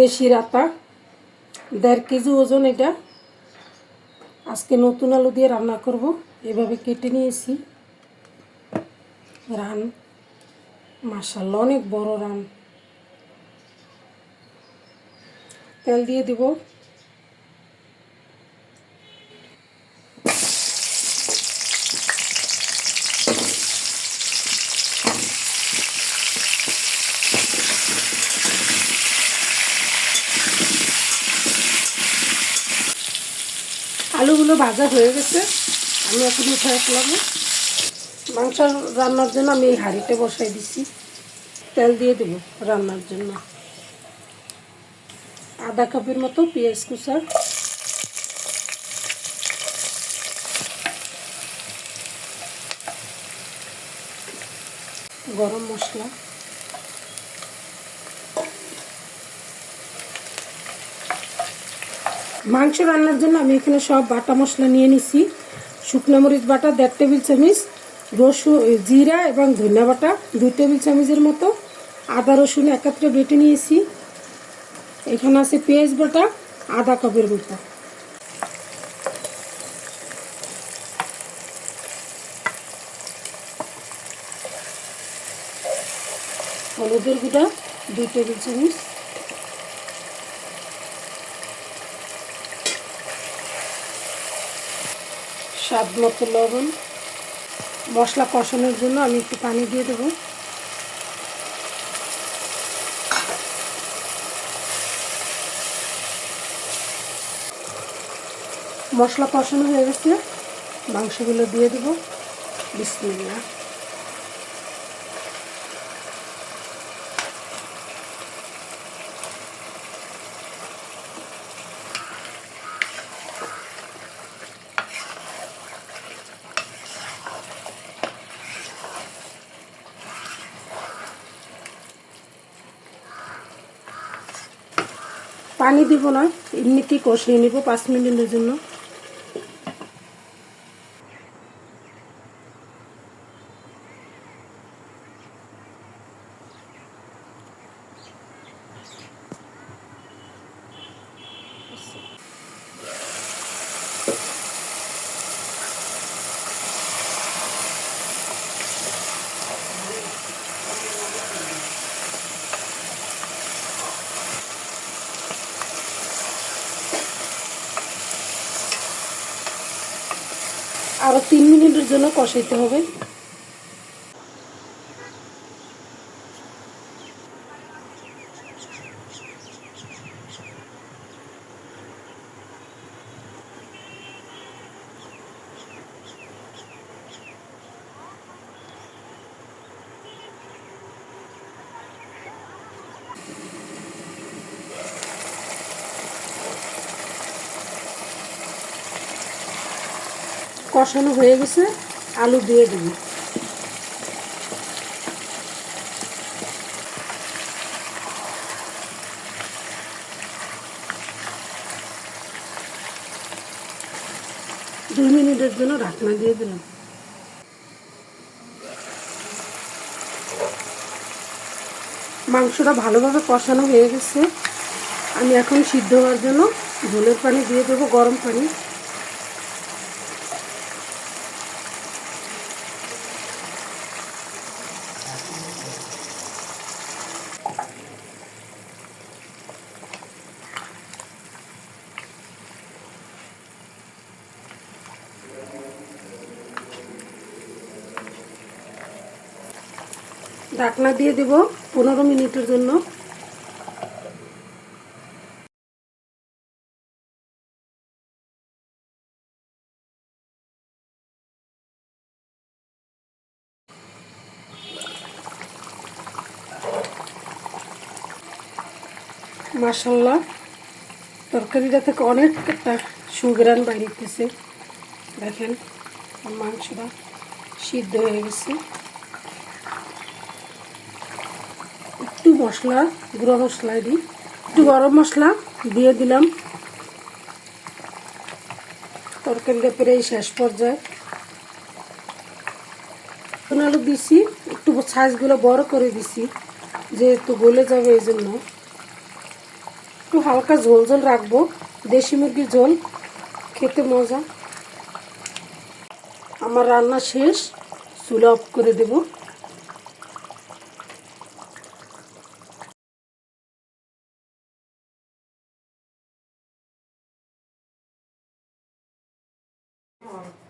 দেশি রাতা। দেড় কেজি ওজন এটা। আজকে নতুন আলু দিয়ে রান্না করব। এভাবে কেটে নিয়েছি। রান। মাসাল অনেক বড় রান। তেল দিয়ে দিব। আলুগুলো ভাজা হয়ে গেছে, আমি এখন উঠে রাখলাম মাংস রান্নার জন্য আমি এই হাঁড়িতে বসাই দিছি। তেল দিয়ে দেব রান্নার জন্য। আধা কাপের মতো পেঁয়াজ কুচা। গরম মশলা। মাংস রান্নার জন্য আমি এখানে সব বাটা মশলা নিয়ে নিছি। শুকনো মরিচ বাটা, দেড় টেবিল চামচ, রসুন জিরা এবং ধনিয়া বাটা, দুই টেবিল চামচের মতো। আদা, রসুন একাত্রে বেটে নিয়েছি। এখানে আছে পেঁয়াজ বাটা, আদা কাপের মতো হলুদের গুঁড়া, দুই টেবিল চামচ। স্বাদ মতো লবণ, মশলা কষানোর জন্য আমি একটু পানি দিয়ে দেবো। মশলা কষানো হয়ে গেছে, মাংসগুলো দিয়ে দেবো। বিসমিল্লা পানি দিব না এমনিতেই কষিয়ে নিব পাঁচ মিনিটের জন্য। আরও তিন মিনিটের জন্য কষাইতে হবে। কষানো হয়ে গেছে, আলু দিয়ে দেবো। দুই মিনিটের জন্য ঢাকনা দিয়ে দিলাম। মাংসটা ভালোভাবে কষানো হয়ে গেছে। আমি এখন সিদ্ধ হওয়ার জন্য ঝোলের পানি দিয়ে দেবো, গরম পানি। ঢাকনা দিয়ে দেব পনেরো মিনিটের জন্য। মাসাল্লাহ তরকারিটা থেকে অনেক একটা সুগ্রান বাইরেতেছে দেখেন, মাংসটা সিদ্ধ হয়ে গেছে। একটু মশলা, গুঁড়ো মশলা দিই একটু গরম মশলা দিয়ে দিলাম। তরকারিটা প্রায় শেষ পর্যায়ে। আলু দিছি, একটু সাইজগুলো বড় করে দিছি, যেহেতু গলে যাবে এই জন্য একটু হালকা ঝোল ঝোল রাখব, দেশি মুরগির ঝোল, খেতে মজা। আমার রান্না শেষ, চুলা অফ করে দেবো। 어.